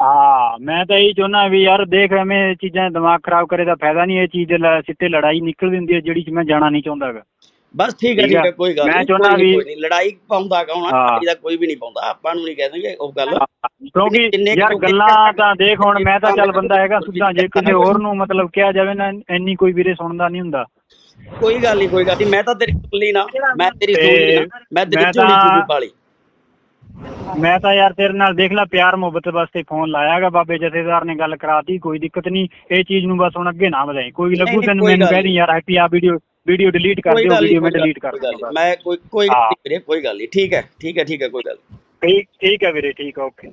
Speaker 3: ਹਾਂ, ਮੈਂ ਤਾਂ ਇਹੀ ਚਾਹੁੰਦਾ ਵੀ ਯਾਰ ਦੇਖ ਐਵੇਂ ਚੀਜ਼ਾਂ ਦਿਮਾਗ ਖਰਾਬ ਕਰੇ ਦਾ ਫਾਇਦਾ ਨਹੀਂ, ਇਹ ਚੀਜ਼ ਦੇ ਲ- ਸਿੱਟੇ ਲੜਾਈ ਨਿਕਲ ਦਿੰਦੀ ਹੈ, ਜਿਹੜੀ ਚ ਮੈਂ ਜਾਣਾ ਨਹੀਂ ਚਾਹੁੰਦਾਗਾ
Speaker 2: ਬਸ ਠੀਕ ਹੈ
Speaker 3: ਠੀਕ।
Speaker 2: ਹੈ ਕੋਈ ਗੱਲ
Speaker 3: ਮੈਂ
Speaker 2: ਨਹੀਂ
Speaker 3: ਚਾਹੁੰਦਾ
Speaker 2: ਕੋਈ ਨਹੀਂ ਲੜਾਈ ਪਾਉਂਦਾ ਕੌਣ ਆ?
Speaker 3: ਹਾਂ।
Speaker 2: ਲੜਾਈ ਦਾ ਕੋਈ ਵੀ ਨਹੀਂ ਪਾਉਂਦਾ। ਆਪਾਂ ਨੂੰ ਨਹੀਂ ਕਹਿ ਦੇਂਗੇ ਉਹ ਗੱਲ।
Speaker 3: ਕਿਉਂਕਿ ਯਾਰ ਗੱਲਾਂ ਤਾਂ ਦੇਖ ਹੁਣ ਮੈਂ ਤਾਂ ਚੱਲ ਬੰਦਾ ਹੈਗਾ ਸੁੱਧਾ ਜੇ ਕਿਸੇ ਹੋਰ ਨੂੰ ਮਤਲਬ ਕਿਹਾ ਜਾਵੇ ਨਾ ਇੰਨੀ ਕੋਈ ਵੀਰੇ ਸੁਣਦਾ ਨਹੀਂ ਹੁੰਦਾ।
Speaker 2: ਕੋਈ ਗੱਲ ਨਹੀਂ ਕੋਈ ਗੱਲ ਨਹੀਂ ਮੈਂ ਤਾਂ ਤੇਰੀ ਲਈ ਨਾ। ਮੈਂ ਤੇਰੀ ਲਈ ਨਾ। ਮੈਂ ਤੇਰੀ
Speaker 3: ਤਾਂ-
Speaker 2: ਚੂੜੀ ਪਾਲੀ।
Speaker 3: ਮੈਂ ਤਾਂ ਯਾਰ ਤੇਰੇ ਨਾਲ ਦੇਖ ਲੈ ਪਿਆਰ ਮੁਹੱਬਤ ਵਾਸਤੇ ਫੋਨ ਲਾਇਆਗਾ ਬਾਬੇ ਜਥੇਦਾਰ ਨੇ ਗੱਲ ਕਰਾਤੀ ਕੋਈ ਦਿੱਕਤ ਨਹੀਂ ਇਹ ਚੀਜ਼ ਨੂੰ ਬਸ ਹੁਣ ਅੱਗੇ ਨਾ ਵਧਾਈ। ਕੋਈ ਲੱਗੂ ਤੈਨੂੰ ਮੈਨੂੰ ਕਹਿ ਦੀ ਯਾਰ ਹੈਪੀ ਆ ਵੀਡੀਓ ਵੀਡੀਓ ਡਿਲੀਟ ਕਰ ਦਿਓ ਵੀਡੀਓ ਮੈਂ ਡਿਲੀਟ ਕਰ। ਦੂੰਗਾ
Speaker 2: ਮੈਂ ਕੋਈ ਕੋਈ ਵੀਰੇ ਕੋਈ ਗੱਲ ਨਹੀਂ ਠੀਕ ਹੈ ਠੀਕ ਹੈ ਠੀਕ ਹੈ ਕੋਈ ਗੱਲ।
Speaker 3: ਠੀਕ ਠੀਕ ਹੈ ਵੀਰੇ ਠੀਕ ਓਕੇ